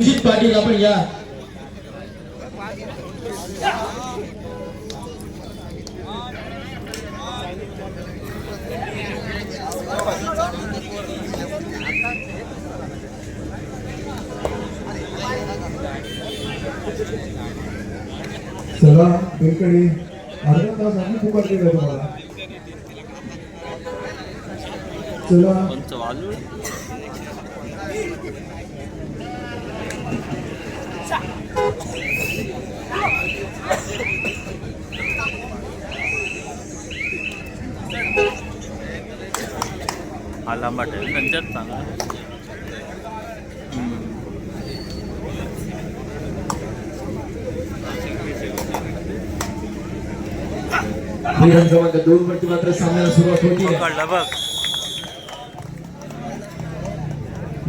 अभिजित पाटील आपण या चला बेकडे अर्धा तास आम्ही फुकट केलं तुम्हाला चला पंचवालू लांबा त्यांच्यात चांगला. विधान क्रमांक दोन वरती मात्र सामन्याला सुरुवात होती. पकडलं बघ.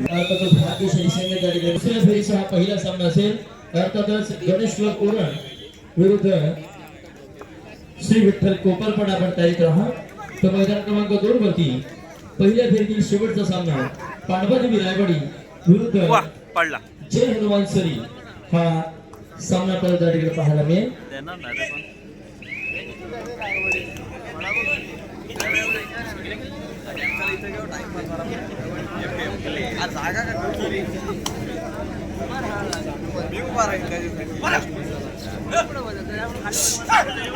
अर्थातच भाग्यशाली संघ त्या दुसऱ्या फेरीचा हा पहिला सामना असेल अर्थातच गणेश क्लब उरण विरुद्ध श्री विठ्ठल कोपरपण आपण तयारीत राहा. तर मैदान क्रमांक दोन वरती पहिल्या फेरीतील शेवटचा सामना पांडवादेवी रायवाडी विरुद्ध वा पडला. जय हनुमान सरी हा सामना आपल्याला त्या ठिकाणी पाहायला मिळेल. देणार ना रे पण आ, परत घे परत घे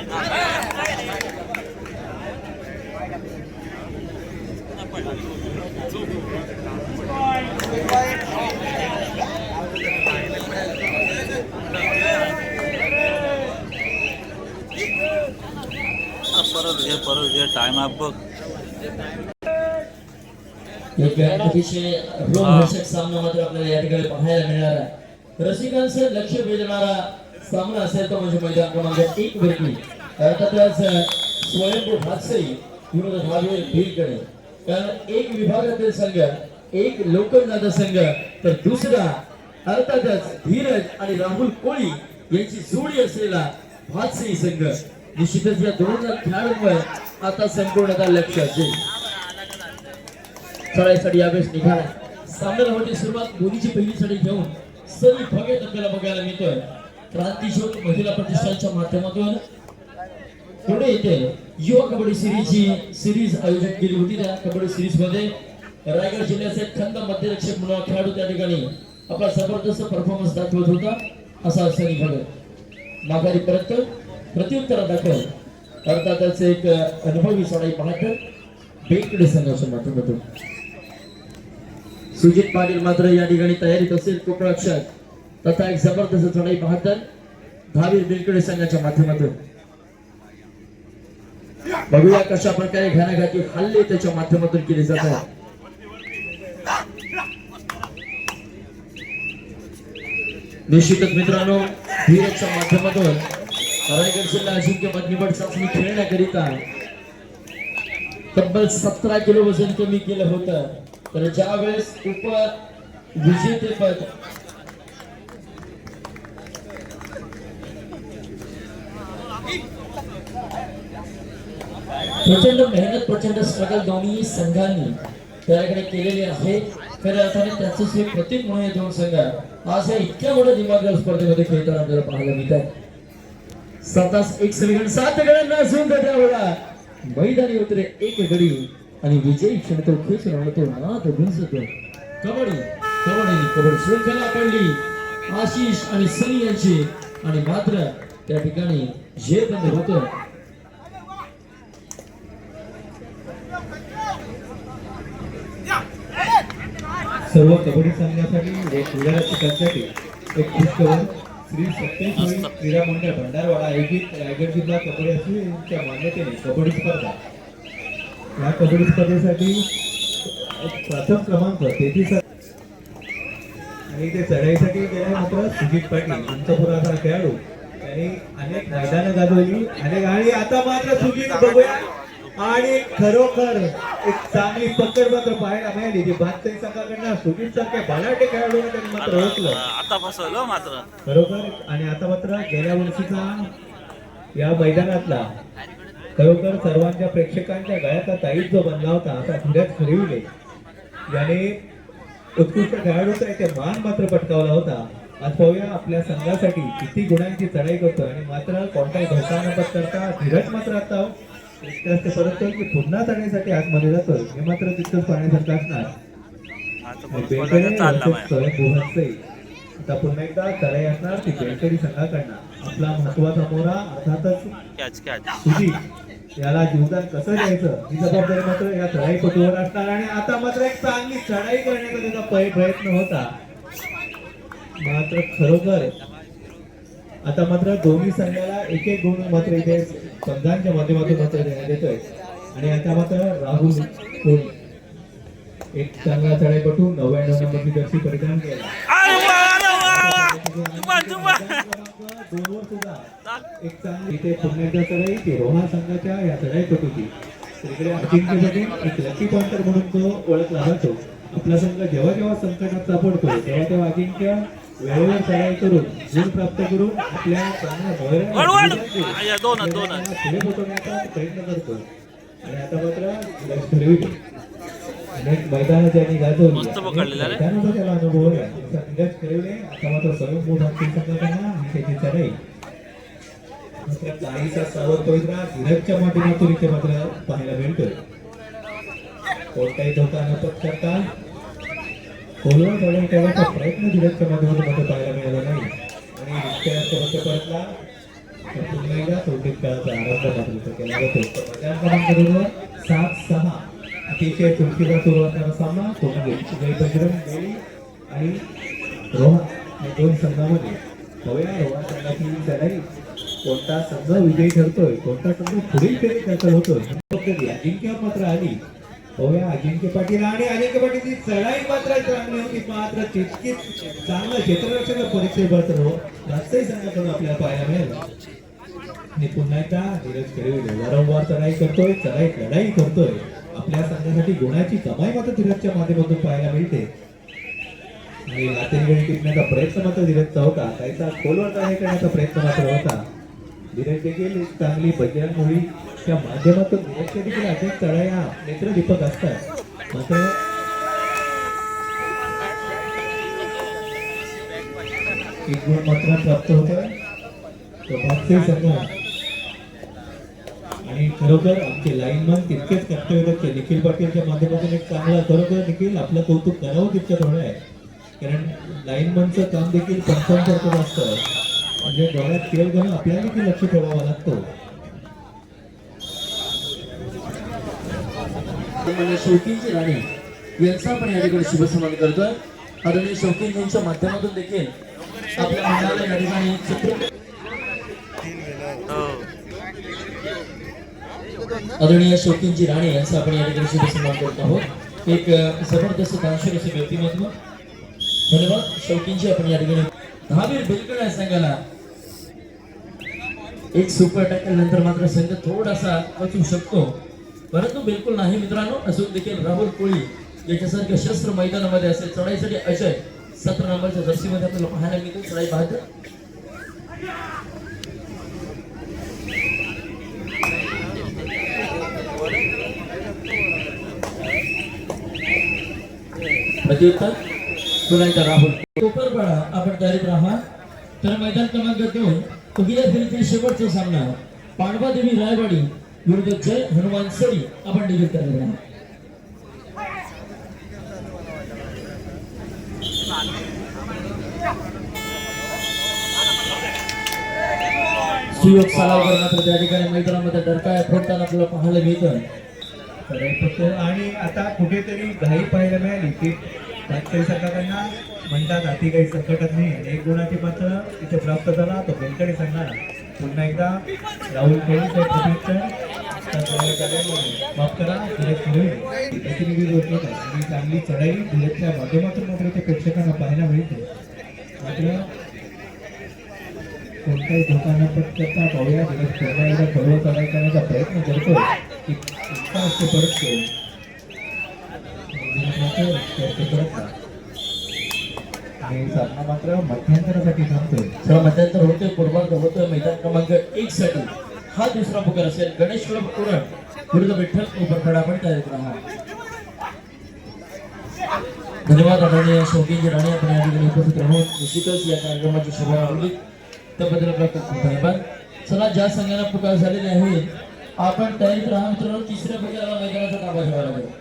टाइम आप बघ अतिशय रोमहर्षक सामना मात्र आपल्याला या ठिकाणी पाहायला मिळणार आहे रसिकांचं लक्ष वेधणारा सामना असेल तो म्हणजे मैदान क्रमांक एक वरती अर्थातच स्वयंभू भातसई विरुद्ध भागवे भीलकडे कारण एक विभागातील संघ एक लोकनाथ संघ तर दुसरा अर्थातच धीरज आणि राहुल कोळी यांची जोडी असलेला भातसई संघ. निश्चितच या दोन खेळाडूंवर आता संपूर्णतः लक्ष असेल. चढाईसाठी यावेळेस निघाला. सामन्याला होती सुरुवात मोदीची पहिली चढाई घेऊन सरी फगे आपल्याला बघायला मिळतोय. क्रांतीशोध महिला प्रतिष्ठानच्या माध्यमातून पुढे येते युवा कबड्डी सिरीजची सिरीज आयोजित केली होती त्या कबड्डी सिरीजमध्ये. रायगड जिल्ह्याचे खंद मध्यरक्षक म्हणून खेळाडू त्या ठिकाणी आपला जबरदस्त परफॉर्मन्स दाखवत होता. असा सनी भगत माघारी परत प्रत्युत्तर दाखल. अर्थातच एक अनुभवी चढाई पाहत बेकडे संघाच्या माध्यमातून. सुजित पाटील मात्र या ठिकाणी तयारीत असेल कोकणाक्षक तथा एक जबरदस्त चढाई पाहतात दहावीर बिलकडे संघाच्या माध्यमातून. बघूया कशा प्रकारे घाणाघाती हल्ले त्याच्या माध्यमातून केले जात जातात निश्चितच मित्रांनो धीरजच्या माध्यमातून रायगड जिल्हा अजिंक्यपद निवड चाचणी खेळण्याकरिता तब्बल सतरा किलो वजन कमी केलं होतं. तर ज्या वेळेस उप विजेतेपद प्रचंड मेहनत प्रचंड स्ट्रगल दोन्ही संघांनी त्याकडे केलेली आहे. खऱ्या अर्थाने त्याचं हे प्रतीक म्हणून हे दोन संघ आज या इतक्या मोठ्या दिमाग स्पर्धेमध्ये खेळताना आपल्याला पाहायला मिळतात सतास एक समीकरण सात गड्यांना असून तर त्यावेळेला मैदानी उतरे एक गडी आणि विजयी क्षण तो खेच राहतो नाथ गुंजतो कबड्डी कबड्डी कबड्डी शृंखला पडली. आशिष आणि सनी यांची आणि मात्र त्या ठिकाणी जे बंद होतं. सर्व कबड्डी संघासाठी व क्रीडा रसिकांसाठी एक खुशखबर श्री सत्तेश्वरी क्रीडा मंडळ भंडारवाडा आयोजित रायगड जिल्हा कबड्डी असोसिएशनच्या मान्यतेने कबड्डी स्पर्धा. या कबड्डी स्पर्धेसाठी एक प्रथम क्रमांक तेहतीस आणि ते चढाईसाठी गेले मात्र सुजित पाटील पंचपुराचा खेळाडू. त्यांनी अनेक मैदानं गाजवली अनेक आणि आता मात्र सुजित बघूया. आणि खरोखर एक चांगली पकड मात्र पाहायला मिळाली. जी भातई संघाकडनं सुजित सारख्या भलाटे खेळाडूने त्यांनी मात्र ओळखलं. आता फसवलं मात्र. खरोखर आणि आता मात्र गेल्या वर्षीचा या मैदानातला खरोखर सर्वांच्या प्रेक्षकांच्या गळ्याचा ताईत जो बनला होता असा धीरज खरिवले याने उत्कृष्ट खेळाडूचा इथे मान मात्र पटकावला होता. आज पाहूया आपल्या संघासाठी किती गुणांची चढाई करतो आणि मात्र कोणताही धोका न पत्करता धीरज मात्र आता परंतु की पुन्हा चढाईसाठी आतमध्ये जातो हे मात्र तितकंच पाहण्यासारखं असणार आता पुन्हा एकदा चढाई असणार ती बेलकडी संघाकडनं. आपला महत्त्वाचा मोरा अर्थातच सुधीर याला जीवदान कसं द्यायचं? ही जबाबदारी मात्र या चढाईपटूवर असणार आणि आता मात्र एक चांगली चढाई करण्याचा त्याचा प्रयत्न होता. मात्र खरोखर आता मात्र दोन्ही संघाला एक एक गुण मात्र इथे संघांच्या माध्यमातून मात्र देण्यात येतोय. आणि आता मात्र राहुल कोळी एक चांगला चढाईपटू नव्याण्णव नंबरची जर्सी परिधान केला. एक चांगली इथे पुण्याच्या चढाई ती रोहा संघाच्या या चढाईपटूची. तिकडे अजिंक्यसाठी एक लकी पॉइंटर म्हणून तो ओळखला जातो. आपला संघ जेव्हा जेव्हा संकटात सापडतो तेव्हा तेव्हा अजिंक्य वेळेवर चढाई करून गुण प्राप्त करून आपल्या चांगल्या पुढे पोहोचवण्याचा प्रयत्न करतो आणि आता मात्र घडविले अनेक मैदानं त्यांनी गाजवली मस्त पकडलेलं रे. मैदानाचा त्याला अनुभव आहे. खेळवले आता मात्र स्वयं मोठा संघटना आणि त्याची चढाई. मात्र सावध पवित्रा धीरजच्या माध्यमातून इथे मात्र पाहायला मिळतोय. कोणताही धोका न पत्करता खोलवर चढाई करण्याचा प्रयत्न धीरजच्या माध्यमातून मात्र पाहायला मिळाला नाही. आणि रिक्षाला परत परतला. पुन्हा एकदा मात्र केला जातो. तर मैदान सात सहा अतिशय चुरशीचा सुरू असणारा सामना म्हणजे आणि रोहा या दोन संघामध्ये बघूया रोहा संघाची लढाई कोणता संघ विजयी ठरतोय? कोणता संघ पुढील फेरी दाखल होतोय? ही अजिंक्य मात्र आली. बघूया अजिंक्य पाटील आणि अजिंक्य पाटीलची चढाई मात्र चांगली होती मात्र तितकीच चांगलं क्षेत्ररक्षक परीक्षेत मात्र हो राजशाही संघाकडून आपल्याला पाहायला मिळेल. आणि पुन्हा एकदा धीरज खेळवले वारंवार चढाई करतोय चढाई लढाई करतोय. आपल्या संघासाठी गुणाची कमाई मात्र धीरजच्या माध्यमातून पाहायला मिळते. आणि लातेगडी टिपण्याचा प्रयत्न मात्र धीरजचा होता त्याचा खोलवर चढाई करण्याचा प्रयत्न मात्र होता. धीरज देखील चांगली बजरंग मोहीम त्या माध्यमातून धीरजच्या देखील अनेक चढाया नेत्रदीपक असतात. मात्र एक गुण मात्र प्राप्त होतोय. तो भागते संघ. आणि खरोखर आमचे लाईनमन तितकेच कर्तव्यदक्ष निखिल पाटीलच्या माध्यमातून एक चांगला खरोखर देखील आपलं कौतुक करावं तितकं थोडं आहे. कारण लाईनमनचं काम देखील पंचांसारखं असतं. म्हणजे डोळ्यात तेल घालून आपल्याला देखील लक्ष ठेवावा लागतो. म्हणजे शौकींची राणी. यांचा आपण या ठिकाणी शुभसन्मान करतोय. आदरणीय शौकीन यांच्या माध्यमातून देखील आपल्या मंडळाला या ठिकाणी चित्र आदरणीय शौकींची राणी यांचा आपण या ठिकाणी शुभसन्मान करत आहोत. एक जबरदस्त दानशूर असे व्यक्तिमत्व धन्यवाद. शौकींची आपण या ठिकाणी दहावीर बिलकड आहे संघाला. एक सुपर टॅकल नंतर मात्र संघ थोडासा वाचू शकतो. परंतु बिलकुल नाही मित्रांनो असून देखील राहुल कोळी याच्यासारख्या शस्त्र मैदानामध्ये असेल. चढाईसाठी अजय सतरा नंबरच्या जर्सीमध्ये आपल्याला पाहायला मिळतो चढाई पाहतो प्रत्युत्तर पुन्हा राहुल. कोपरपाडा आपण तयारीत राहा. तर मैदान क्रमांक दोन पहिल्या फेरीतील शेवटचा सामना पांडवा देवी रायवाडी विरुद्ध जय हनुमान सरी. आपण देखील तयारीत राहा सुयोग सालावकर करण्यात त्या ठिकाणी मैदानामध्ये डरकाय फोडताना आपल्याला पाहायला मिळतं. आणि आता कुठेतरी घाई पाहायला मिळाली की काही संघाकडनं म्हणतात अति काही संकटात नाही. एक गुणाची मात्र इथे प्राप्त झाला तो बेलकडे सांगणार? पुन्हा एकदा राहुल माफ करा प्रतिनिधी होत आणि चांगली चढाई धीरजच्या माध्यमातून मात्र ते प्रेक्षकांना पाहायला मिळते. मात्र कोणताही धोका न पटकता पाहूया. धीरज पुन्हा एकदा खरोळ चढाई करण्याचा प्रयत्न करतो की इतका असतो परत तो धीरज मात्र रस्त्यावरती परतला. आणि सामना मात्र मध्यंतरासाठी थांबतोय. चला मध्यंतर होतोय पूर्वार्ध होतोय मैदान क्रमांक एक साठी. हा दुसरा पुकार असेल गणेश क्लब उरण विरुद्ध विठ्ठल उपरखडा पण कार्यक्रम हा धन्यवाद आदरणीय शौकीनजी राणे. आपण या ठिकाणी उपस्थित राहून निश्चितच या कार्यक्रमाची शोभा आवडली त्याबद्दल आपला खूप खूप धन्यवाद. चला ज्या संघाला पुकार झालेले आहे आपण तयारीत राहा मित्रांनो. तिसऱ्या पैकी मैदानाचा ताबा घ्यावा लागेल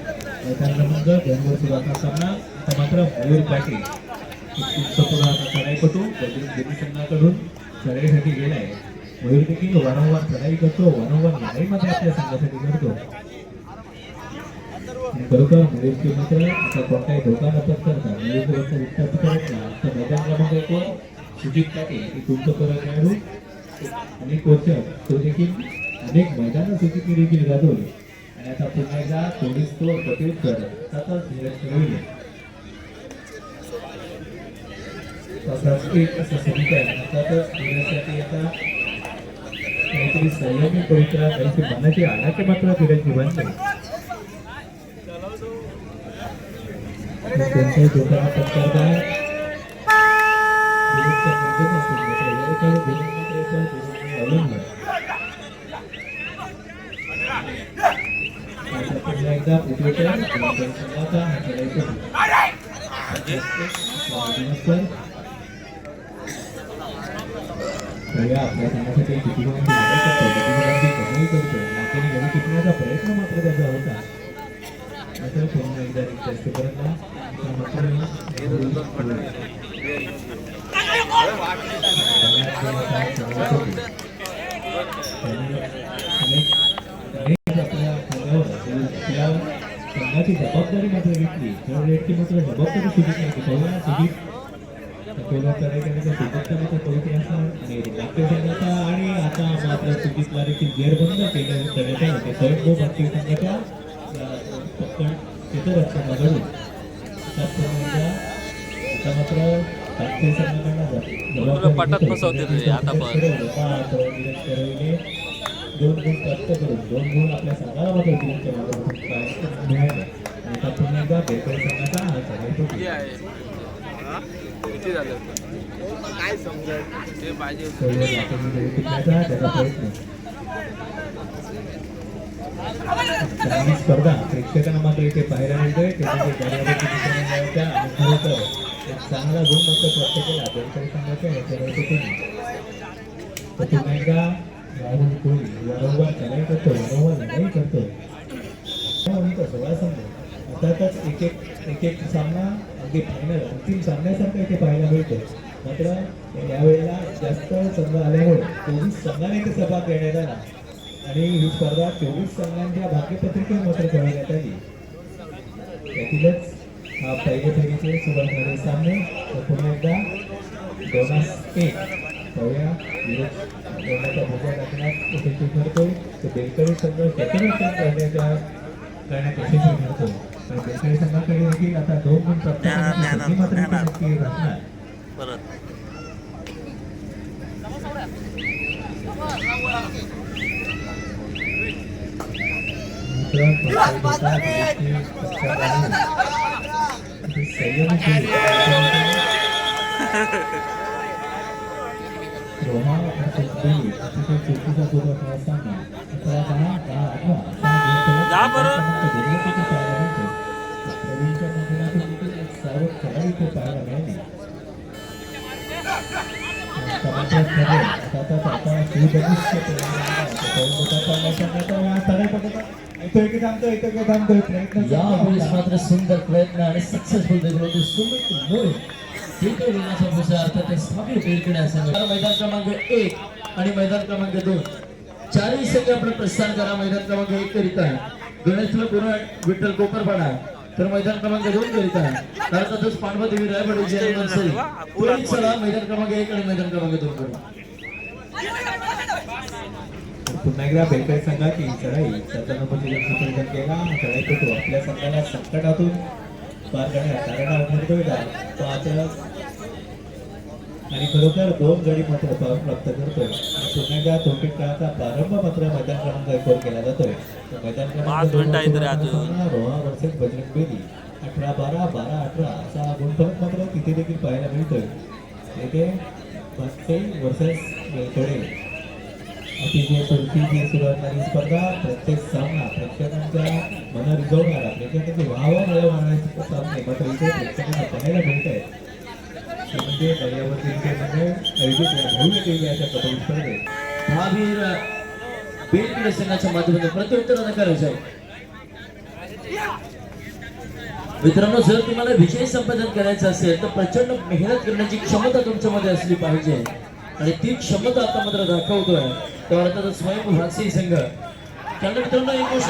रोहा मैदान क्रमांक दोनवर सामना. आता मात्र मयूर पाटील सपोरा आता चढाईपटू बजरंग देवी संघाकडून चढाईसाठी गेलाय. मयूर देखील वारंवार चढाई करतो. वारंवार लढाईमध्ये आपल्या संघासाठी करतो आणि खरोखर मयूरचे मित्र आता कोणताही धोका न करता मयूरचं वरचं विस्तार करत नाही. मैदान क्रमांक एकवर सुजित पाटील हे तुमचं परत खेळाडू. आणि वर्ष तो देखील अनेक मैदानं सुजित देखील गाजवले. आणि आता पुन्हा एकदा पोलीस तो पटेलकर सतत धीरज ठरवले तसाच एक असं समीकरण सतत धीरजसाठी आता काहीतरी संयमी पवित्रा काहीतरी मनाची आणाचे मात्र धीरज निभानले कोणत्याही धोका पत्करता धीरजच्या माध्यम असून त्याचा एका धीरज मात्र एका धीरजने अवलंबलं आता पुन्हा एकदा पृथ्वीकर संघाचा नमस्कार. आपल्या संघासाठी किती करतो. घरी टिकण्याचा प्रयत्न मात्र त्याचा होता. मात्र पुन्हा एकदा रिक्वेस्ट जबाबदारी मात्र घेतली. तर मात्र जबाबदारी सुजित नव्हती. पहिला सुजित पहिला आणि आता मात्र सुजितला देखील गेअर बंद केलं करण्यात आलं ते स्वयंभू भारतीय संघाच्या अं, पक्कड क्षेत्ररक्षणाकडून आता पुन्हा एकदा आता मात्र पाटात. फसवते आता पण. दोन गुण प्राप्त करून दोन गुण आपल्या संघाला मात्र टीमच्या एकदा बेळगावी संघाचा हा किती झालं? काय समजत ते पाहिजे त्याचा प्रयत्न. स्पर्धा प्रेक्षकांना मात्र इथे पाहायला मिळतोय. ते बऱ्यापैकी मित्रांनो मिळायच्या आणि खरोखर एक चांगला गुण मात्र प्राप्त केला. बेळगावी संघाच्या या चढाईतून तर पुन्हा एकदा राहुल कोहली वारंवार चढाई करतो वारंवार लढाई करतो. सोळा संघ. अर्थातच एक एक एक एक सामना अगदी फायनल अंतिम सामन्यासारखा इथे पाहायला मिळतो. मात्र यावेळेला जास्त संघ आल्यामुळे चोवीस संघाने इथे सहभाग घेण्यात आला. आणि ही स्पर्धा चोवीस संघांच्या भाग्यपत्रिकेत मात्र खेळवण्यात आली त्यातीलच हा पहिले फेरीचे सुरुवात सामने. पुन्हा एकदा दोनास एक पाहूया विरोध दोनाचा भोगा टाकण्यात यशस्वी ठरतो तो बेलकरी संघ क्षेत्ररक्षण करण्याच्या करण्यात यशस्वी ठरतो. तर बेलकरी संघाकडे देखील आता दोन गुण प्राप्त करण्याची संधी मात्र इथे नक्की असणार परत मित्र पक्षात गोष्टी पक्षात आहे. इथे संयम खेळ. रोहा versus दिल्ली अतिशय चुकीचा पूर्व खेळ असताना अकरा दहा दहा प्रयत्न यावेळेस करतोय. मात्र सुंदर प्रयत्न आणि सक्सेसफुल देखील होते सुमित मोरे ठीक आहे विनाशा अर्थात स्थापित बेलकडे असं मैदान क्रमांक एक आणि मैदान क्रमांक दोन चारही संघ आपण प्रस्थान करा मैदान क्रमांक एक करिता गणेशला पुरण विठ्ठल कोपरपाडा तर मैदान क्रमांक दोन करिता अर्थातच पांडवा देवी रायवाडी जय मनसरी. त्वरित चला मैदान क्रमांक एक आणि मैदान क्रमांक दोन करू पुन्हा एकदा बेलकरी संघाची चढाई केला चढाईपटू आपल्या संघाला संकटातून पार करण्यात कारण तो आता आणि खरोखर दोन गडी मात्र पार प्राप्त करतोय. एकदा थोडक्यात काळाचा प्रारंभ मात्र मैदान क्रमांक एकवर केला जातोय. मैदान क्रमांक वर्सेस बजरंग बेदी. अठरा बारा बारा अठरा असा गुणफलक मात्र तिथे देखील पाहायला मिळतोय. येथे मागचे वर्सेस वेलकडे अतिशय चौथी सुरू स्पर्धा प्रत्येक सामना प्रेक्षकांच्या मन रिझवणारा प्रेक्षकांचे वाहवा मिळवणारे सामने मात्र इथे प्रेक्षकांना पाहायला मिळत आहे दर्यावरती इथे आयोजित या भव्य केली अशा कबड्डी स्पर्धेत. महावीर बेलकिडे संघाच्या माध्यमातून प्रत्युत्तर नकार विजय मित्रांनो जर तुम्हाला विजय संपादन करायचं असेल तर प्रचंड मेहनत करण्याची क्षमता तुमच्यामध्ये असली पाहिजे. आणि ती क्षमता आता मात्र दाखवतोय. तर अर्थातच स्वयं भारती संघ. कारण मित्रांनो एक गोष्ट.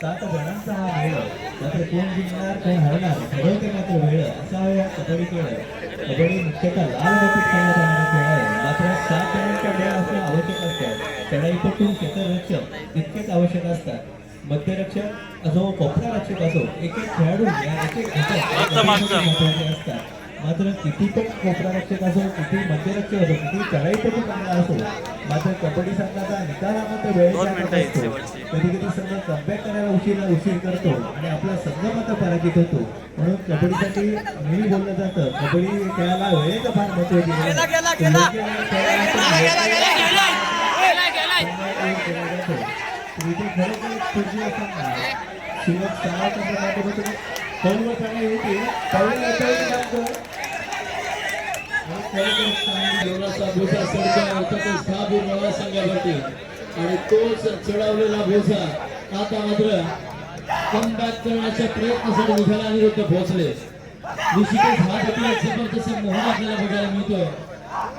सात जणांचा हा मेळ मात्र कोण जिंकणार कोण हरणार ठरवते मात्र वेळ असा हा कबड्डी खेळ कबड्डी मुख्यतः लाल मातीत खेळला जाणारा खेळ आहे. मात्र सात जणांचा मेळ असणे आवश्यक असतं चढाईपटून क्षेत्ररक्षक तितकेच आवश्यक असतात. मध्यरक्षक असो कोपरा रक्षक असो एक एक खेळाडू या एक एक घटक असतात. मात्र किती पण कोपरा रक्षक असो किती मध्यरक्षक असो किती चढाईपटू चांगला असो मात्र कबड्डी संघाचा असतो. शेवटची. कधी कधी संघ कमबॅक करायला उशीर उशीर करतो आणि आपला संघ मात्र पराजित होतो. म्हणून कबड्डीसाठी नेहमी बोललं जातं कबड्डी खेळायला वेळेचं फार महत्त्व दिलं तर. तर खरोखर असताना शिवक माध्यमातून आणि देवळाचा भोसा सरकार अर्थातच संघावरती आणि तोच चढवलेला भोसा आता मात्र कमबॅक करण्याच्या प्रयत्नासाठी निघाला अनिरुद्ध पोहोचले निश्चितच हा देखील जबरदस्त मोहन आपल्याला बघायला मिळतो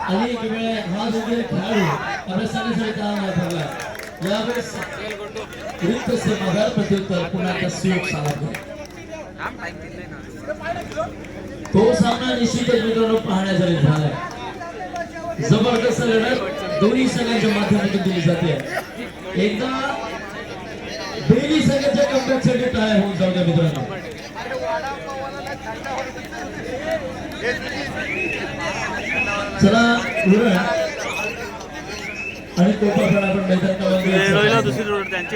अनेक वेळा हा देखील खेळाडू आपल्या संघासाठी ठरला यावेळेस रिक्त प्रत्युत्तर पुन्हा एकदा सुयोग सावरकर. तो सामना निश्चितच मित्रांनो पाहण्यासाठी झालाय. जबरदस्त लढत दोन्ही संघांच्या माध्यमातून दिली जाते. एकदा बेली संघाच्या कमबॅकसाठी टाळ्या होऊन जाऊ द्या मित्रांनो. चला आणि कोपाखड आपण मैदान. दुसरी रोड त्यांची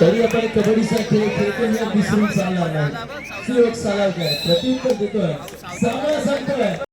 तरी आपण कबड्डीचा खेळ खेळतो हे विसरून चालणार नाही. सुयोग प्रत्युत्तर देतोय सामना सांगतोय